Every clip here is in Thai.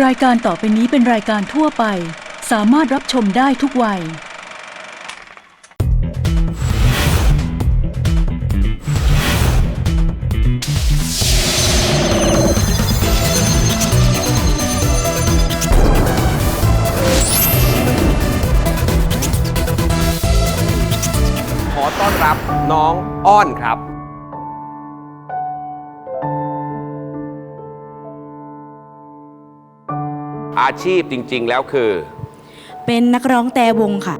รายการต่อไปนี้เป็นรายการทั่วไป สามารถรับชมได้ทุกวัย ขอต้อนรับน้องอ้อนครับ อาชีพจริง ๆ แล้วคือ เป็นนักร้องแต่วงค่ะ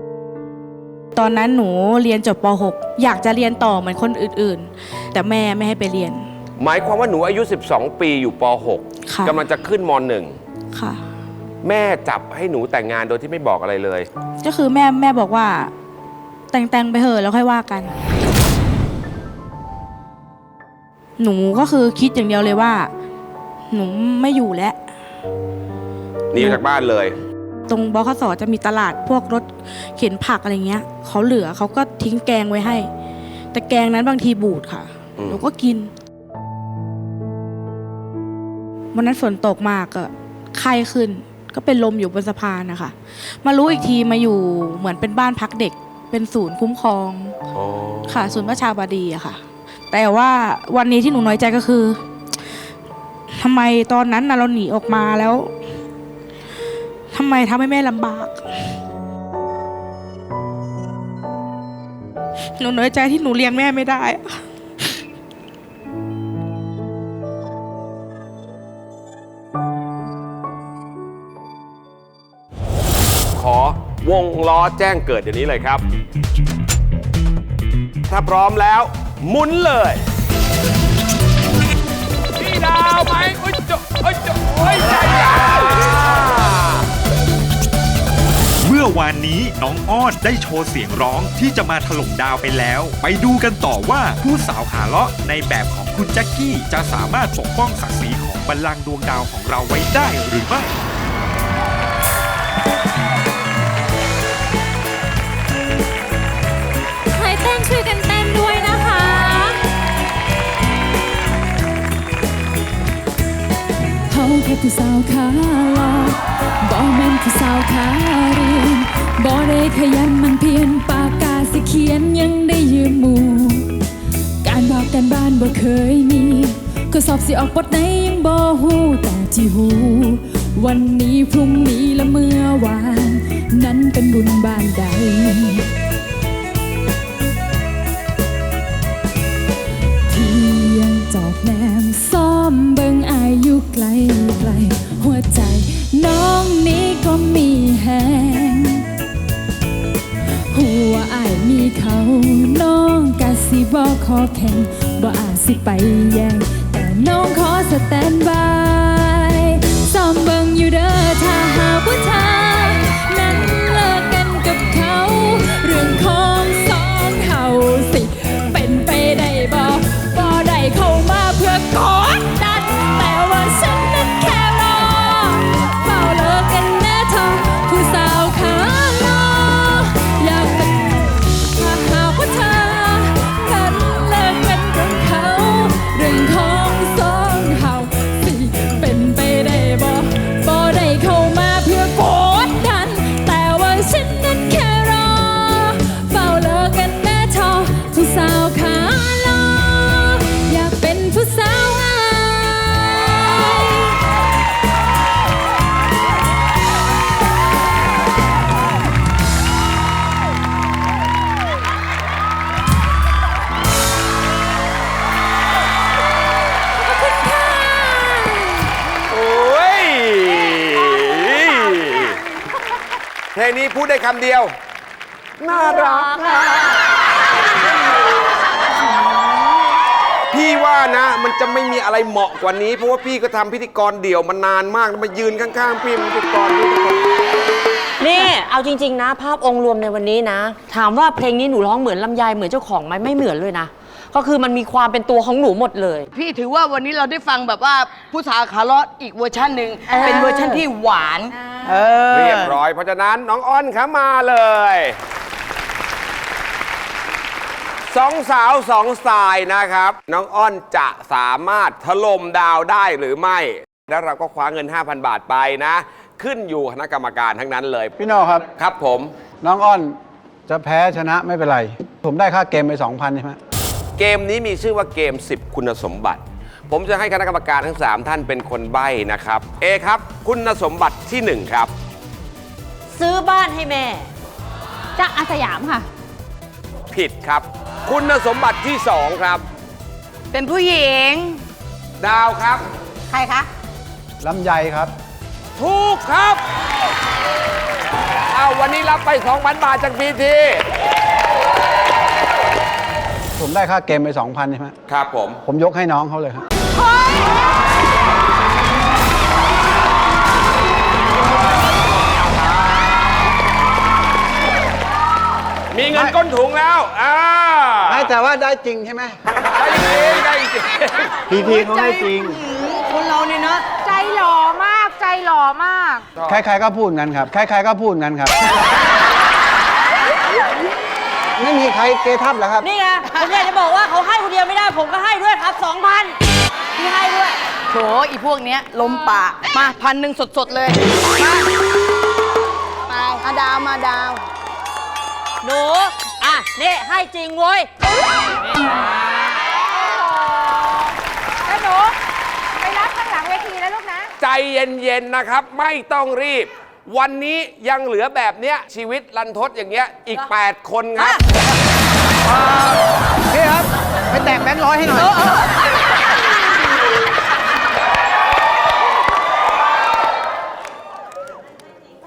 ตอนนั้นหนูเรียนจบป .6 อยากจะเรียนต่อเหมือนคนอื่นๆ แต่แม่ไม่ให้ไปเรียน หมายความว่าหนูอายุ 12 ปีอยู่ป ค่ะ .6 กำลังจะขึ้นมค่ะ .1 แม่จับให้หนูแต่งงานโดยที่ไม่บอกอะไรเลย ก็คือแม่แม่บอกว่า แต่งแต่งไปเถอะแล้วค่อยว่ากัน หนูก็คือคิดอย่างเดียวเลยว่า หนูไม่อยู่แล้ว หนีออกจากบ้านเลย ตรงบคสจะมีตลาดพวกรถเข็นผักอะไรเงี้ยเขาเหลือเขาก็ทิ้งแกงไว้ให้ แต่แกงนั้นบางทีบูดค่ะอืม หนูก็กินวันนั้นฝนตกมากก็ไข้ขึ้น ก็เป็นลมอยู่บนสะพานนะคะมารู้อีกทีมาอยู่เหมือนเป็นบ้านพักเด็ก เป็นศูนย์คุ้มครอง อ๋อค่ะศูนย์ประชาบดีอะค่ะ แต่ว่าวันนี้ที่หนูน้อยใจก็คือทำไมตอนนั้นน่ะเราหนีออกมาแล้ว ทำไมทำให้แม่ลำบาก หนูน้อยใจที่หนูเลี้ยงแม่ไม่ได้ ขอวงล้อแจ้งเกิดเดี๋ยวนี้เลยครับ ถ้าพร้อมแล้วหมุนเลย มื่อวานนี้น้องอ้อนได้โชว์เสียงร้องที่จะมาถล่มดาวไปแล้ว ไปดูกันต่อว่าผู้สาวขาเลาะในแบบของคุณแจ็คกี้จะสามารถปกป้องศักดิ์ศรีของบัลลังก์ดวงดาวของเราไว้ได้หรือไม่ ผู้สาวขาลาบ่แม่นผู้สาวขาเรียนบ่ได้ขยันมันเพียนปากกาสิเขียนยังได้ยืมหมู่การบอกกันบ้านบ่เคยมีก็สอบสิออกบทไหนยังบ่ฮู้แต่ที่ฮู้วันนี้พรุ่งนี้และเมื่อวาน นั้นเป็นบุญบ้านใด จอบแนมซ้อมเบิ่งอายอยู่ไกลไกล หัวใจน้องนี้ก็มีแหงหัวอายมีเขาน้องกะสิบ่ขอแข่งบ่อาจสิไปแย่งแต่น้องขอสแตนบายซ้อมเบิ่งอยู่เด้อถ้าหากผู้ชาย ลงนี้พูดได้คำเดียว น่ารักค่ะพี่ว่านะ มันจะไม่มีอะไรเหมาะกว่านี้ เพราะว่าพี่ก็ทำพิธีกรเดี่ยวมานานมากมายืนข้างๆ พี่เป็นพิธีกรพิธีกรนี่เอาจริง ๆ นะ ภาพองค์รวมในวันนี้นะ ถามว่าเพลงนี้หนูร้องเหมือนลำไยเหมือนเจ้าของไหมไม่เหมือนเลยนะ ก็คือมันมีความเป็นตัวของหนูหมดเลย พี่ถือว่าวันนี้เราได้ฟังแบบว่าผู้สาวขาเลาะอีกเวอร์ชันหนึ่งเออเป็นเวอร์ชันที่หวาน เออเรียบร้อย เพราะฉะนั้นน้องอ้อนขามาเลยสองสาวสองสไตล์นะครับ น้องอ้อนจะสามารถถล่มดาวได้หรือไม่ แล้วเราก็คว้าเงิน 5,000 บาทไปนะ ขึ้นอยู่คณะกรรมการทั้งนั้นเลยพี่โนครับ ครับผม น้องอ้อนจะแพ้ชนะไม่เป็นไร ผมได้ค่าเกมไป 2,000ใช่ไหมเกมนี้มีชื่อว่าเกม 10 คุณสมบัติ ผมจะให้คณะกรรมการทั้ง 3 ท่านเป็นคนใบ้นะครับ เอครับ คุณสมบัติที่ 1 ครับ ซื้อบ้านให้แม่จะอาสยามค่ะ ผิดครับ คุณสมบัติที่ 2 ครับ เป็นผู้หญิง ดาวครับ ใครคะลำไยครับ ถูกครับเอาวันนี้รับไป 2,000 บาทจากพีทีผมได้ค่าเกมไป 2,000 ใช่ไหมครับผม ผมยกให้น้องเขาเลยครับ มีเงินก้นถุงแล้วอ่าไม่แต่ว่าได้จริงใช่ไหมได้จริงได้จริงพีทีเขาให้จริง คนเราเนี่ยเนาะใจหล่อมากใจหล่อมาก ใครๆก็พูดงั้นครับ ใครๆก็พูดงั้นครับ ไม่มีใครเกทับหรอกครับ นี่ไงผมอยากจะบอกว่าเขาให้คนเดียวไม่ได้ ผมก็ให้ด้วยครับ2,000พี่ ให้ด้วยโถอีพวกเนี้ยลมปากมาพันหนึ่งสดๆเลย มามาอาดาวมาดาว หนู อะ นี่ ให้จริงเว้ยแล้วหนูไปรับข้างหลังเวทีแล้วลูกนะ ใจเย็น ๆ นะครับ ไม่ต้องรีบ วันนี้ยังเหลือแบบเนี้ย ชีวิตรันทดอย่างเงี้ย อีก 8 คนครับ พี่ครับ ไปแตกแบงค์ร้อยให้หน่อย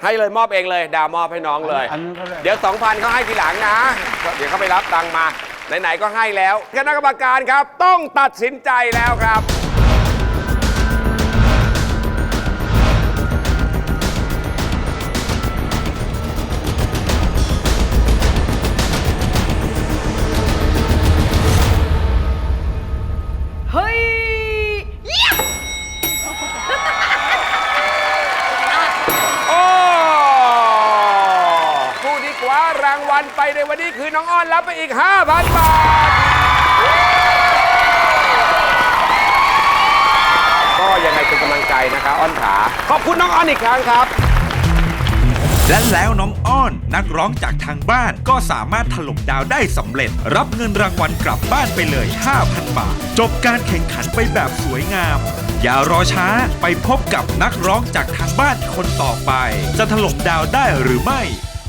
ให้เลยมอบเองเลย ดาวมอบให้น้องเลย อันนั้นก็ได้เดี๋ยว2,000เขาให้ทีหลังนะ เดี๋ยวเขาไปรับตังค์มา ไหน ๆ ก็ให้แล้วคณะกรรมการครับ ต้องตัดสินใจแล้วครับารางวัลไปในวันนี้คือน้องอ้อนรับไปอีก 5,000 บาท ก็ยังไงเป็นกำลังใจนะคะอ้อนขาขอบคุณน้องอ้อนอีกครั้งครับ และแล้วน้องอ้อนนักร้องจากทางบ้านก็สามารถถล่มดาวได้สำเร็จ รับเงินรางวัลกลับบ้านไปเลย 5,000 บาท จบการแข่งขันไปแบบสวยงาม อย่ารอช้าไปพบกับนักร้องจากทางบ้านคนต่อไป จะถล่มดาวได้หรือไม่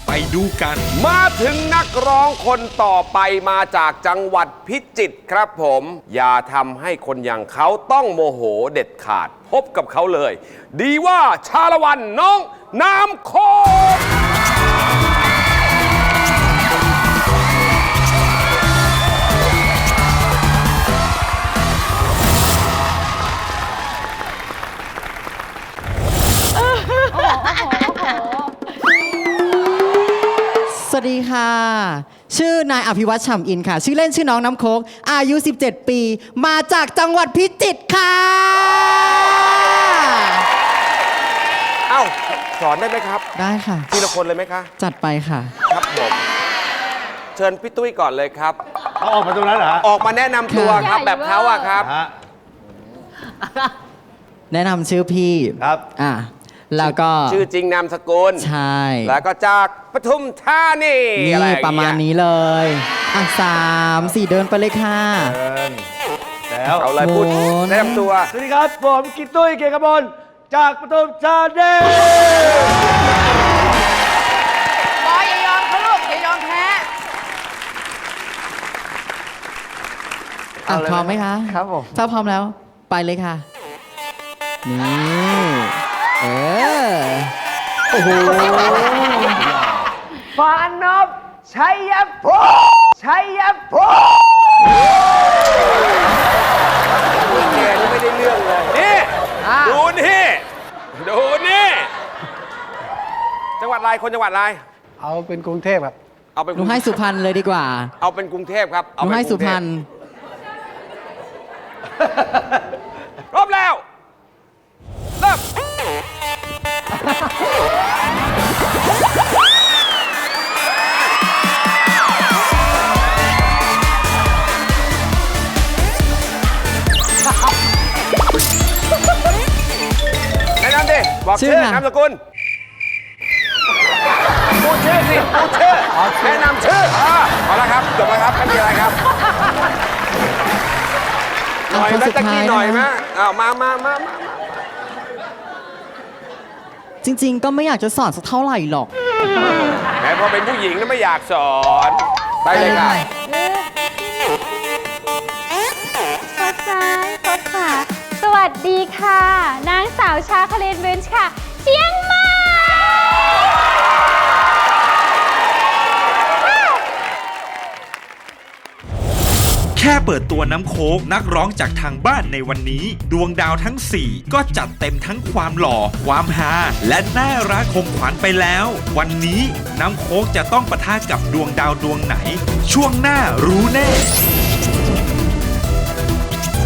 ไปดูกัน มาถึงนักร้องคนต่อไปมาจากจังหวัดพิจิตรครับผม อย่าทำให้คนอย่างเขาต้องโมโหเด็ดขาด พบกับเขาเลย ดีว่าชาละวันน้องน้ำโค ดีค่ะ ชื่อนายอภิวัตฉ่ำอินค่ะ ชื่อเล่นชื่อน้องน้ำโคก อายุ 17 ปี มาจากจังหวัดพิจิตรค่ะ เอ้า สอนได้ไหมครับ ได้ค่ะ ทีละคนเลยไหมคะ จัดไปค่ะ ครับผม เชิญพี่ตุ้ยก่อนเลยครับ เอาออกมาตรงนั้นเหรอออกมาแนะนำตัวครับแบบเขาอะครับ ฮะ แนะนำชื่อพี่ครับ อะ แล้วก็ชื่อจริงนามสกุล ใช่แล้วก็จากปทุมธานีนี่อไอย่งเงี้ยประมาณนี้เลย อะสามสี่เดินไปเลยค่ะ แล้วเอาเลยพูดโอ้แนะนำตัว สวัสดีครับผมกิตตุ้ยเกียรติกมลจากปทุมธานีบอยอย่ายอมเขาลูกอย่ายอมแพ้อะพร้อมไหมคะ ครับผม ถ้าพร้อมแล้วไปเลยค่ะ นี่เออ โอ้โหฟานนบชัยพงชัยพงแกนี่ไม่ได้เรื่องเลยนี่ดูนี่ดูนี่จังหวัดอะไรคนจังหวัดอะไรเอาเป็นกรุงเทพครับเอาเป็นหนูให้สุพรรณเลยดีกว่า เอาเป็นกรุงเทพครับหเอานูเป็นให้กสุรุงเทพรรพณ ชื่อชื่อค่ะ นามสกุลพูดชื่อสิพูดชื่อแนะนำชื่ออ่าเอาละครับจบแล้วครับไม่มีอะไรครับหน่อยคนแม่สุดตะท้ากี้ยหน่อยนะไหมคะอ้าวมามามามาจริง ๆ ก็ไม่อยากจะสอนสักเท่าไหร่หรอก แหมพอเป็นผู้หญิงแล้วไม่อยากสอนไปเลยค่ะ กดซ้ายกดขวาส วัสดีค่ะ นางสาวชาคเลนเวนช์ค่ะ เชียงใหม่ แค่เปิดตัวน้ำโค้กนักร้องจากทางบ้านในวันนี้ ดวงดาวทั้ง 4 ก็จัดเต็มทั้งความหล่อ ความฮาและน่ารักคมขวัญไปแล้ว วันนี้น้ำโค้กจะต้องปะทะกับดวงดาวดวงไหน ช่วงหน้ารู้แน่